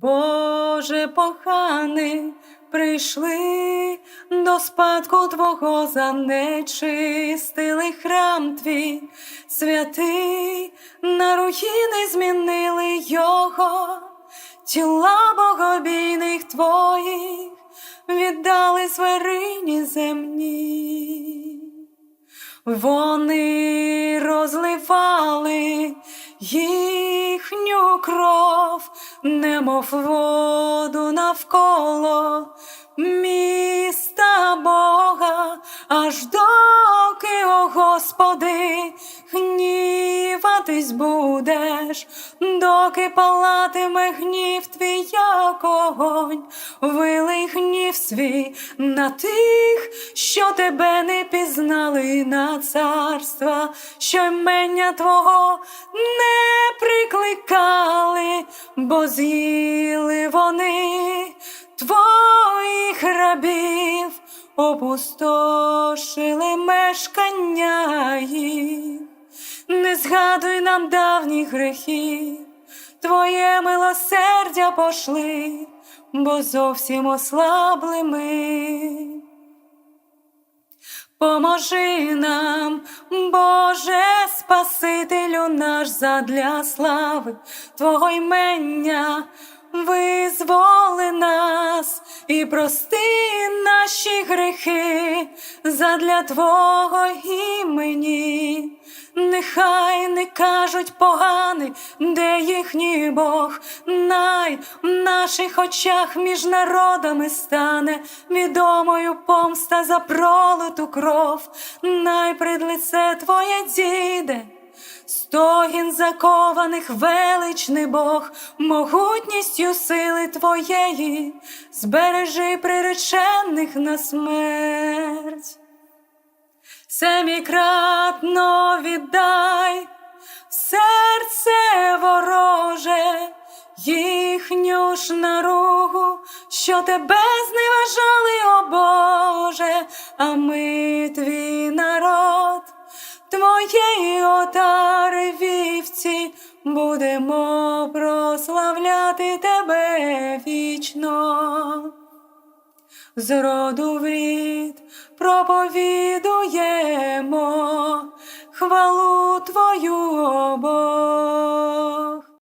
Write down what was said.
Боже коханий, прийшли до спадку Твого занечистили храм твій, святий, на руїни змінили його, тіла богобійних твоїх віддали свирині земні. Вони розливали їхню кров, немов воду навколо міста Бога, аж доки, о Господи, гніватись будеш, доки палатиме гнів твій, як огонь, вилий гнів свій на тих, що тебе не пізнали на царства, що ймення Твого не прикликали, бо з'їли вони твоїх рабів, опустошили мешкання їх. Не згадуй нам давніх грехів, Твоє милосердя пошли, бо зовсім ослабли ми. Поможи нам, Боже, Спасителю наш задля слави Твого ймення, визволи нас і прости наші грехи задля Твого імені. Нехай не кажуть поганий, де їхній Бог, най в наших очах між народами стане відомою помста за пролиту кров, най пред лице Твоє діде. Стогін закованих величний Бог, могутністю сили Твоєї, збережи приречених на смерть. Семікратно віддай. Серце вороже, їхню ж наругу, що тебе зневажали, о Боже, а ми твій народ, твоєї отари вівці, будемо прославляти тебе вічно з роду проповідуємо хвалу Твою, Бог.